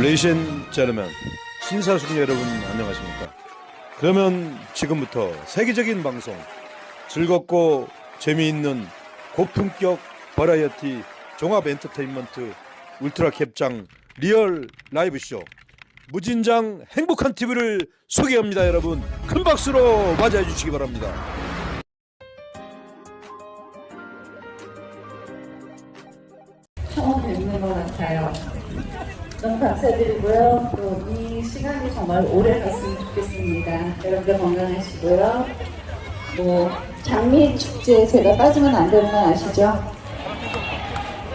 레이션 제르맨 신사숙 여러분 안녕하십니까? 그러면 지금부터 세계적인 방송 즐겁고 재미있는 고품격 버라이어티 종합 엔터테인먼트 울트라 캡장 리얼 라이브 쇼 무진장 행복한 TV를 소개합니다 여러분. 큰 박수로 맞이해 주시기 바랍니다 감사드리고요. 또 이 시간이 정말 오래 갔으면 좋겠습니다. 여러분들 건강하시고요. 뭐 장미 축제 제가 빠지면 안 되는 건 아시죠?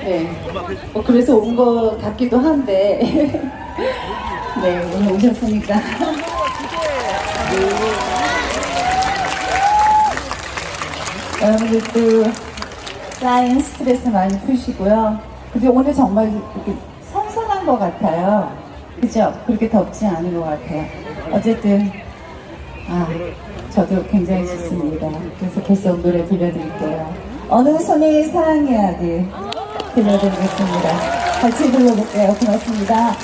네. 뭐 그래서 온 것 같기도 한데. 네, 오늘 오셨으니까. 네. 여러분들 도 쌓인 스트레스 많이 푸시고요. 근데 오늘 정말 이렇게 것 같아요. 그죠? 그렇게 덥지 않은 것 같아요. 어쨌든, 아, 저도 굉장히 좋습니다. 그래서 계속 노래 들려드릴게요. 어느 손이 사랑해야 돼. 들려드리겠습니다. 같이 불러볼게요. 고맙습니다.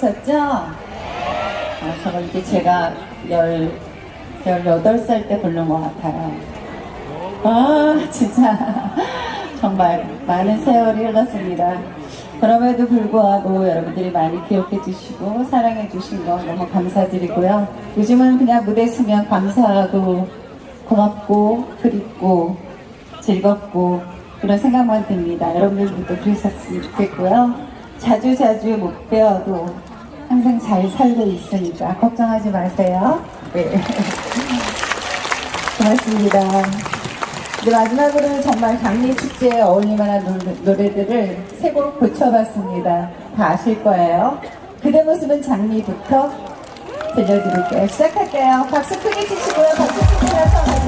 안 잃어버리셨죠? 아, 저거 이게 제가 열, 18살 때 부른 것 같아요. 아, 진짜. 정말 많은 세월이 흘렀습니다. 그럼에도 불구하고 여러분들이 많이 기억해 주시고 사랑해 주신 거 너무 감사드리고요. 요즘은 그냥 무대 서면 감사하고 고맙고 그립고 즐겁고 그런 생각만 듭니다. 여러분들도 그러셨으면 좋겠고요. 자주 자주 못 배워도 항상 잘 살고 있으니까 걱정하지 마세요. 네. 고맙습니다. 이제 마지막으로 정말 장미 축제에 어울릴 만한 노래, 노래들을 세 곡 고쳐봤습니다. 다 아실 거예요. 그대 모습은 장미부터 들려드릴게요. 시작할게요. 박수 크게 치시고요. 박수 크게 나서